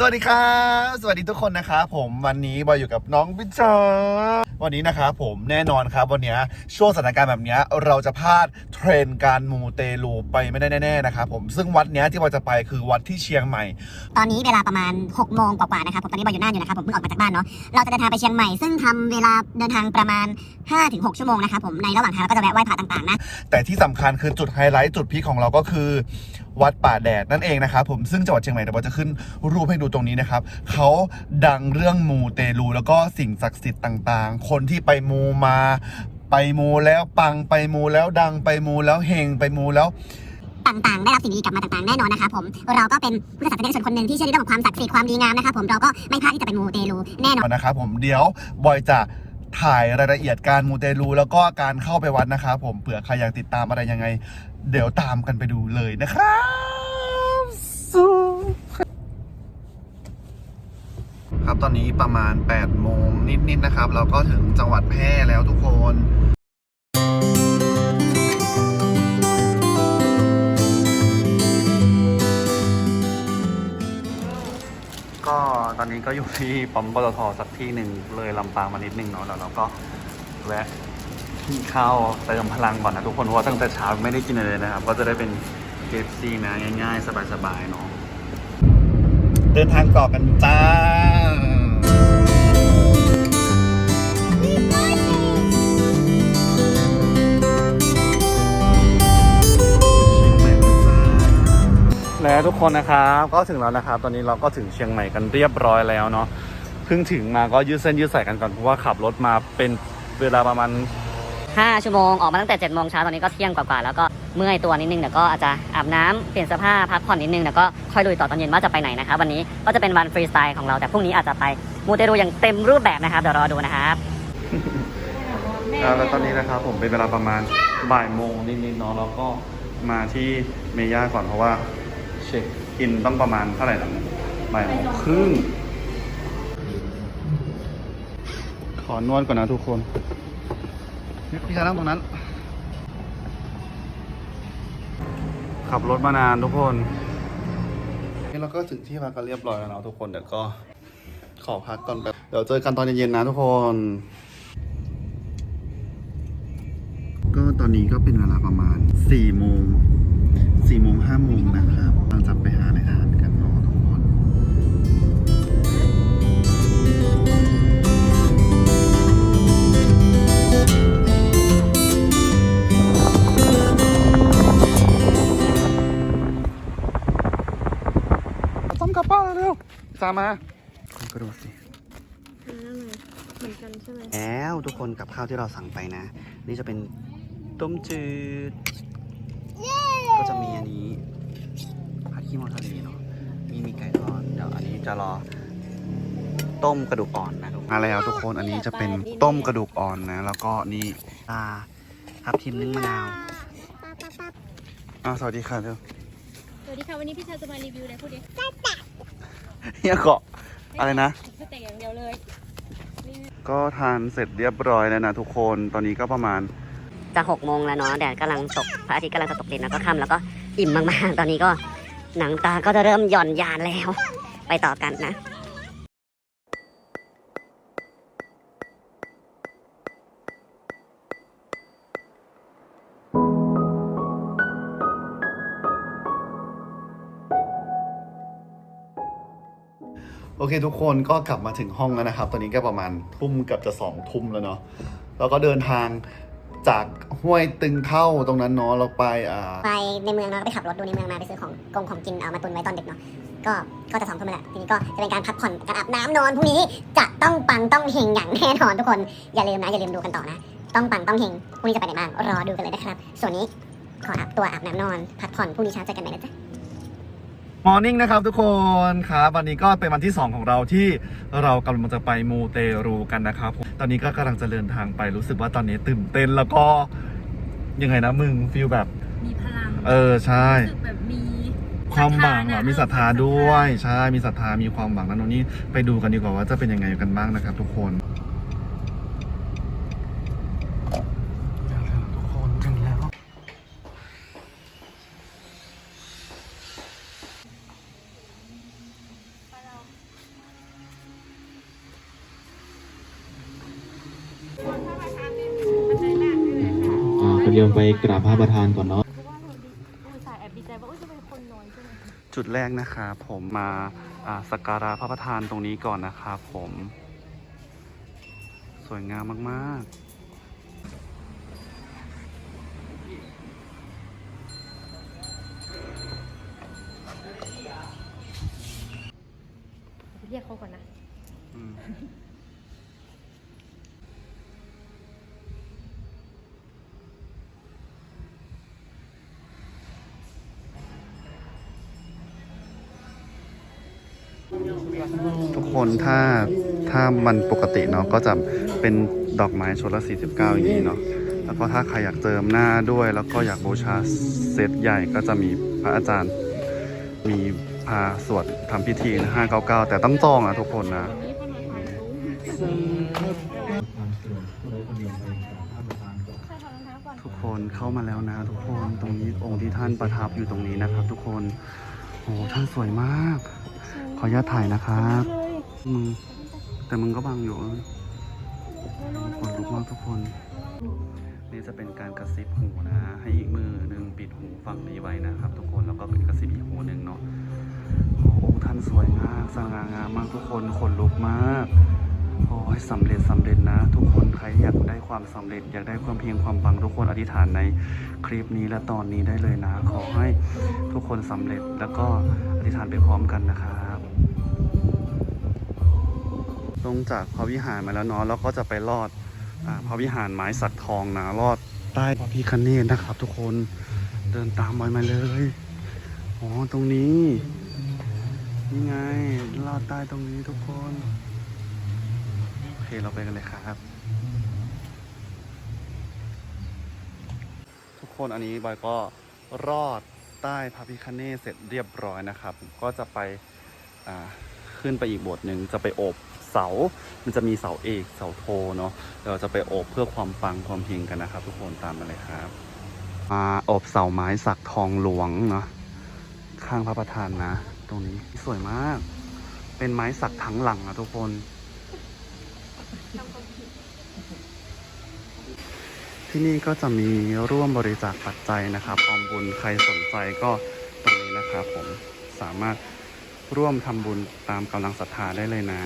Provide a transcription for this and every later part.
สวัสดีครับ สวัสดีทุกคนนะครับผมวันนี้บอยอยู่กับน้องพิชชา วันนี้นะครับผมแน่นอนครับวันเนี้ยช่วงสถานการณ์แบบเนี้ยเราจะพลาดเทรนด์การมูเตลูไปไม่ได้แน่ๆนะครับผมซึ่งวัดเนี้ยที่บอยจะไปคือวัดที่เชียงใหม่ ตอนนี้เวลาประมาณ6โมงกว่าๆนะครับผมตอนนี้บอยอยู่น่านอยู่นะครับผมเพิ่งออกมาจากบ้านเนาะเราจะเดินทางไปเชียงใหม่ซึ่งทำเวลาเดินทางประมาณ 5-6 ชั่วโมงนะครับผมในระหว่างทางเราก็จะแวะไหว้พระต่างๆนะแต่ที่สำคัญคือจุดไฮไลท์จุดพีคของเราก็คือวัดป่าแดดนั่นเองนะครับผมซึ่งจังหวัดเชียงใหม่เดี๋ยวเราจะขึ้นรูปให้ดูตรงนี้นะครับเขาดังเรื่องมูเตลูแล้วก็สิ่งศักดิ์สิทธิ์ต่างๆคนที่ไปมูมา ไปมูแล้วปังไปมูแล้วดังไปมูแล้วเฮงไปมูแล้วต่างๆ ได้รับสิ่งดีกลับมาต่างๆ แน่นอนนะครับผม เราก็เป็นผู้ศาสนิกชนคนหนึ่งที่เชื่อในเรื่องของความศักดิ์สิทธิ์ความดีงามนะครับผม เราก็ไม่พลาดที่จะไปมูเตลูแน่นอนนะครับผมเดี๋ยวบอยจะถ่ายรายละเอียดการมูเตลูแล้วก็การเข้าไปวัดนะครับผมเผื่อใครอยากติดตามอะไรยังไง เดี๋ยวตามกันไปดูเลยนะครับ ครับ ตอนนี้ประมาณ8โมงนิดๆนะครับ เราก็ถึงจังหวัดแพร่แล้วทุกคนก็ตอนนี้ก็อยู่ที่ปั๊มปตทสักที่หนึ่งเลยลำปางมานิดนึงเนาะแล้วเราก็แวะกินข้าวเติมพลังก่อนนะทุกคนเพราะว่าตั้งแต่เช้าไม่ได้กินอะไรเลยนะครับ ก็จะได้เป็นเกฟซีนะง่ายๆ สบายๆเนาะเดินทางต่อกันจ้า และทุกคนนะครับ ก็ถึงแล้วนะครับ ตอนนี้เราก็ถึงเชียงใหม่กันเรียบร้อยแล้วเนาะเพิ่งถึงมาก็ยืดเส้นยืดสายกันก่อนเพราะว่าขับรถมาเป็นเวลาประมาณ5ชั่วโมงออกมาตั้งแต่7จ็ดโมงเช้าตอนนี้ก็เที่ยงกว่าๆแล้วก็เมื่อยตัวนิดนึงเดี๋ยวก็อาจจะอาบน้ำเปลี่ยนเสื้อผ้าพักผ่อนนิดนึงแล้วก็ค่อยลุยต่อตอนเย็นว่าจะไปไหนนะครับวันนี้ก็จะเป็นวันฟรีสไตล์ของเราแต่พรุ่งนี้อาจจะไปมูเตรูอย่างเต็มรูปแบบนะครับเดี๋ยวรอดูนะครับแล้วตอนนี้นะครับผมเป็นเวลาประมาณบ่ายโมงนิดๆเนาะแล้วก็มาที่เมย่าก่อนเพราะว่า เช็คอินต้องประมาณเท่าไหร่นะบ่ายโมงครึ่ง ขอนวดก่อนนะทุกคนพี่ชายนั่งตรงนั้น ขับรถมานานทุกคนนี่เราก็ถึงที่พักกันเรียบร้อยแล้วเนาะทุกคนเดี๋ยวก็ขอพักก่อนแบบเดี๋ยวเจอกันตอนเย็นๆนะทุกคน ก็ตอนนี้ก็เป็นเวลาประมาณ4โมง 4โมง5โมงนะครับกำลังจะไปหาอะไรทานกันเนาะทุกคนต้มกระเป๋าเร็วตามมาคุณก็ดูสิเหมือนกันใช่ไหมแล้วทุกคนกับข้าวที่เราสั่งไปนะ นี่จะเป็นต้มจืด ก็จะมีอันนี้ผัดขี้เมาทะเลเนาะ มีมีไก่ทอด เดี๋ยวอันนี้จะรอ ต้มกระดูกอ่อนนะทุกคนมาแล้วทุกคน อันนี้จะเป็นต้มกระดูกอ่อนนะ แล้วก็นี่ปลาทับทิมนึ่งมะนาวอ่าสวัสดีค่ะเธอสวัสดีค่ะวันนี้พี่ชายจะมารีวิวอะไรพูดดิเฮียเกาะอะไรนะ สเต็กอย่างเดียวเลย ก็ทานเสร็จเรียบร้อยแล้วนะทุกคน ตอนนี้ก็ประมาณจะ6กโมงแล้วเนาะแดดกำลังตก พระอาทิตย์กำลังจะตกดินแล้วก็ค่ำแล้วก็อิ่มมากๆ ตอนนี้ก็หนังตาก็จะเริ่มหย่อนยานแล้ว ไปต่อกันนะโอเคทุกคนก็กลับมาถึงห้องแล้วนะครับ ตอนนี้ก็ประมาณทุ่มเกับจะสองทุ่มแล้วเนาะแล้วก็เดินทาง จากห้วยตึงเท่าตรงนั้นเนาะเราไปอ่าไปในเมืองเนาะก็ไปขับรถดูในเมืองมาไปซื้อของกงของกินเอามาตุนไว้ตอนดึกเนาะก็ก็จะสองทุ่มแล้วแหละทีนี้ก็จะเป็นการพักผ่อนการอาบน้ำนอนพรุ่งนี้จะต้องปังต้องเฮงอย่างแน่นอนทุกคนอย่าลืมนะอย่าลืมดูกันต่อนะ ต้องปังต้องเฮงพรุ่งนี้จะไปไหนบ้างรอดูกันเลยนะครับ ส่วนนี้ขออาบตัวอาบน้ำนอน พักผ่อนพรุ่งนี้เช้าเจอกันใหม่นะจ๊ะมอร์นิ่งนะครับทุกคนครับวันนี้ก็เป็นวันที่ 2 ของเราที่เรากำลังจะไปมูเตรูกันนะครับ ตอนนี้ก็กำลังจะเดินทางไปรู้สึกว่าตอนนี้ตื่นเต้นแล้วก็ยังไงนะมึงฟีลแบบ มีพลังเออใช่ รู้สึกแบบมีความหวังเหรอศรัทธานะมีศรัทธาด้วย ใช่ มีศรัทธามีความหวังนั่นนี่ไปดูกันดีกว่าว่าจะเป็นยังไงกันบ้างนะครับทุกคน ยมไปกราบพระประธานก่อนเนาะเพราะว่าเราดีอุตส่าห์แอบดีใจว่าอุ้ยจะเป็นคนน้อยใช่ไหมจุดแรกนะครับผมมาอ่าสักการะพระประธานตรงนี้ก่อนนะครับผม สวยงามมากเรียกเขาก่อนนะ ๆอืม ทุกคนถ้าถ้ามันปกติเนาะก็จะเป็นดอกไม้ชุดละ 49 อย่างนี้เนาะแล้วก็ถ้าใครอยากเจิมหน้าด้วย แล้วก็อยากบูชาเซตใหญ่ก็จะมีพระอาจารย์มีพาสวดทำพิธีนะ599 แต่ต้องจองนะทุกคนนะทุกคนเข้ามาแล้วนะ ทุกคนตรงนี้องค์ที่ท่านประทับอยู่ตรงนี้นะครับ ทุกคนโอ้ท่านสวยมาก ขออนุญาตถ่ายนะครับมึงแต่มึงก็บังอยู่เออคนลุกมากทุกคน นี่จะเป็นการกระซิบหูนะ ให้อีกมือหนึ่งปิดหูฝั่งนี้ไว้นะครับ ทุกคนแล้วก็เป็นกระซิบอีกหูหนึ่งเนาะโอ้องค์ท่านสวยมากสง่างามมากทุกคนคนลุกมากโอ้ยสำเร็จสำเร็จนะ ทุกคนใครอยากได้ความสำเร็จ อยากได้ความเพียงความปังทุกคนอธิษฐานในคลิปนี้และตอนนี้ได้เลยนะ ขอให้ทุกคนสำเร็จแล้วก็อธิษฐานไปพร้อมกันนะครับ ลงจากพระวิหารมาแล้วเนาะแล้วก็จะไปลอดอพระวิหารไม้สักทองนะลอดใต้พระพิคเนตนะครับ ทุกคนเดินตามบอยมาเลยอ๋อตรงนี้นี่ไงลอดใต้ตรงนี้ทุกคนโอเคเราไปกันเลยครับ ทุกคนอันนี้บอยก็รอดใต้พระพิคเนตเสร็จเรียบร้อยนะครับ ก็จะไปขึ้นไปอีกโบสถ์หนึ่งจะไปโอบ เสา มันจะมีเสาเอกเสาโทเนาะเดี๋ยวเราจะไปโอบเพื่อความปังความเฮงกันนะครับ ทุกคนตามมาเลยครับมาอบเสาไม้สักทองหลวงเนาะข้างพระประธานนะ ตรงนี้สวยมาก เป็นไม้สักทั้งหลังนะทุกคนที่นี่ก็จะมีร่วมบริจาคปัจจัยนะครับออมบุญใครสนใจก็ตรงนี้นะครับผมสามารถร่วมทำบุญตามกำลังศรัทธาได้เลยนะ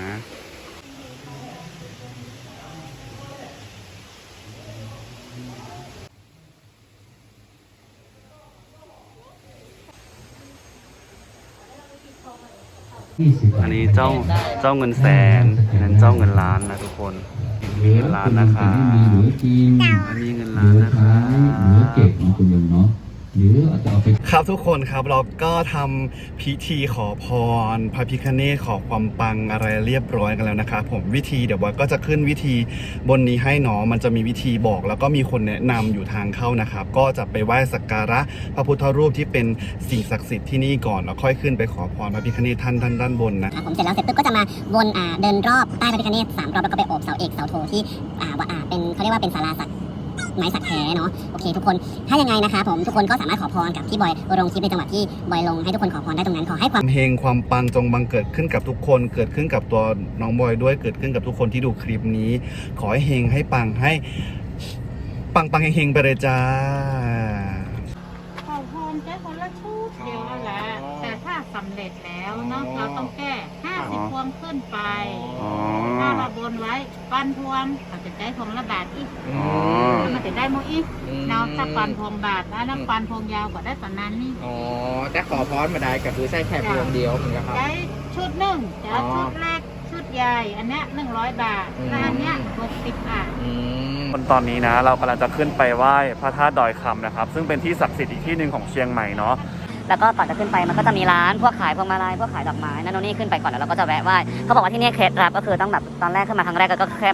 อันนี้เจ้าเจ้าเงินแสนนั่นเจ้าเงินล้านนะทุกคนมีเงินล้านนะครับมีเหลือจริงอันนี้เงินเหล้านลือนะคใช้รับเหลือเก็บของคุณลุงเนาะ หรืออาจจะเอาไปครับทุกคนครับเราก็ทำพิธีขอพร พระพิคเนศขอความปังอะไรเรียบร้อยกันแล้วนะครับผมวิธีเดี๋ยวบอยก็จะขึ้นวิธีบนนี้ให้เนาะมันจะมีวิธีบอก แล้วก็มีคนแนะนำอยู่ทางเข้านะครับ ก็จะไปไหว้สักการะพระพุทธรูปที่เป็นสิ่งศักดิ์สิทธิ์ที่นี่ก่อนแล้วค่อยขึ้นไปขอพรพระพิคเนศท่านด้านด้านบนนะครับผมเสร็จแล้วเสร็จปุ๊บก็จะมาวนอ่าเดินรอบใต้พระพิฆเนศสามรอบแล้วก็ไปโอบเสาเอกเสาโทที่อ่าว่าอ่าเป็นเขาเรียกว่าเป็นศาลาสัก ไม้สักแท้เนาะโอเคทุกคนถ้ายังไงนะคะผมทุกคนก็สามารถขอพรกับที่บอยลงคลิปในจังหวัดที่บอยลงให้ทุกคนขอพรได้ตรงนั้นขอให้ความความเฮงความปังจงบังเกิดขึ้นกับทุกคน เกิดขึ้นกับตัวน้องบอยด้วยเกิดขึ้นกับทุกคนที่ดูคลิปนี้ ขอให้เฮงให้ปังให้ปังปังเฮงๆไปเลยจ้า ขอพรแค่คนละชุดเดียวนั่นแหละ แต่ถ้าสำเร็จ แล้วเนาะเราต้องแก้ห้าสิบพวงขึ้นไปอ๋อ ถ้าเราบนไว้ปันพวงเขาจะได้พวงละบาทอีกอ๋อมันจะได้โมอีกเนาะถ้าปันพวงบาทนะแล้วปันพวงยาวก็ได้ประมาณนี้อ๋อแต่ขอพรมาได้ก็คือใช้แค่พวงเดียวเหมือนกันครับได้ชุดหนึ่งจะเอาอ๋อชุดเล็กชุดใหญ่อันเนี้ยหนึ่งร้อยบาทอืมแล้วอันเนี้ยหกสิบบาท อืม คนตอนนี้นะเรากำลังจะขึ้นไปไหว้พระธาตุดอยคำนะครับ ซึ่งเป็นที่ศักดิ์สิทธิ์อีกที่หนึ่งของเชียงใหม่เนาะ แล้วก็ต่อจะขึ้นไปมันก็จะมีร้านพวกขายพวงมาลัยพวกขายดอกไม้นั่นโน่นนี่ขึ้นไปก่อนแล้วเราก็จะแวะไหว้เขาบอกว่าที่เนี่ยเคล็ดลับก็คือต้องแบบตอนแรกขึ้นมาครั้งแรกก็แค่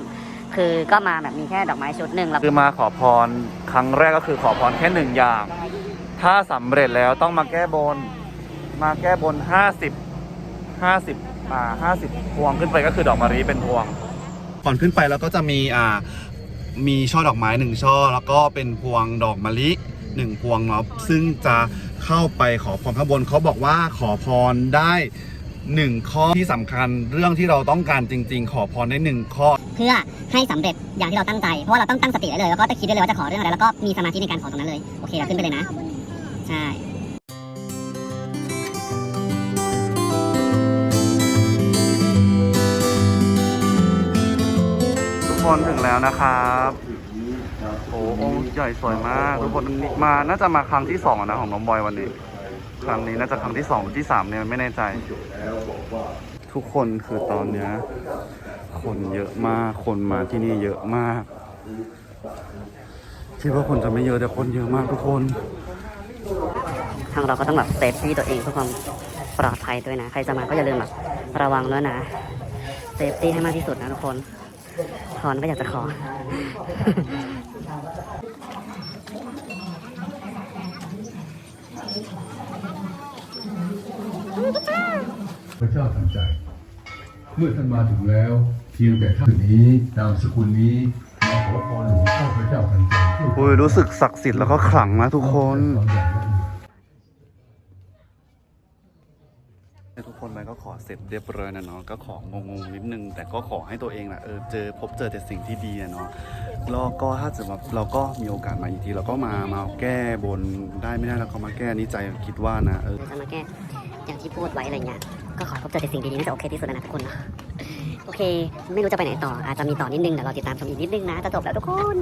คือก็มาแบบมีแค่ดอกไม้ชุดหนึ่งแล้วคือมาขอพรครั้งแรกก็คือขอพรแค่หนึ่งอย่าง ถ้าสำเร็จแล้วต้องมาแก้บน มาแก้บน50 50อ่า50พวงขึ้นไปก็คือดอกมะลิเป็นพวงก่อนขึ้นไปแล้วก็จะมีอ่ามีช่อดอกไม้หนึ่งช่อ แล้วก็เป็นพวงดอกมะลิหนึ่งพวงเนาะซึ่งจะ เข้าไปขอพรข้างบนเขาบอกว่าขอพรได้หนึ่งข้อที่สำคัญเรื่องที่เราต้องการจริง ๆ ขอพรได้หนึ่งข้อ เพื่อให้สำเร็จอย่างที่เราตั้งใจ เพราะว่าเราต้องตั้งสติไว้เลย แล้วก็จะคิดได้เลยว่าจะขอเรื่องอะไร แล้วก็มีสมาธิในการขอตรงนั้นเลย โอเคเราขึ้นไปเลยนะ ใช่ ทุกคนถึงแล้วนะครับ อ้องค์ใหญ่สวยมากทุกคนมาน่าจะมาครั้งที่สองนะของน้องบอยวันนี้ ครั้งนี้น่าจะครั้งที่สองหรือที่สามเนี่ยไม่แน่ใจ ทุกคนคือตอนเนี้ยคนเยอะมากคนมาที่นี่เยอะมากคิดว่าคนจะไม่เยอะแต่คนเยอะมากทุกคน ทางเราก็ต้องแบบเซฟตี้ตัวเองเพื่อความปลอดภัยด้วยนะ ใครจะมาก็อย่าลืมแบบระวังด้วยนะเซฟตี้ให้มากที่สุดนะทุกคนพรก็อยากจะขอ พระเจ้าทันใจ เมื่อท่านมาถึงแล้ว เพียงแต่ท่านนี้นามสกุลนี้มาขอพรหลวงพ่อพระเจ้าทันใจโอ้ยรู้สึกศักดิ์สิทธิ์แล้วก็ขลังนะทุกคน วามใหญ่และ ทุกคนไปก็ขอเสร็จเรียบร้อยนะเนาะก็ของงงๆนิดนึง แต่ก็ขอให้ตัวเองนะเออเจอพบเจอแต่สิ่งที่ดีอะเนาะแล้วก็ถ้าจะแบบเราก็มีโอกาสมาอีกทีเราก็มามาแก้บนได้ไม่ได้เราก็มาแก้นี่ใจคิดว่านะเออจะมาแก้อย่างที่พูดไว้อะไรเงี้ยก็ขอพบเจอแต่สิ่งดีๆน่าจะโอเคที่สุดแล้วนะทุกคนนะโอเค ไม่รู้จะไปไหนต่ออาจจะมีต่อนิดนึงเดี๋ยวเราติดตามชมอีกนิดนึงนะจะจบแล้วทุกคน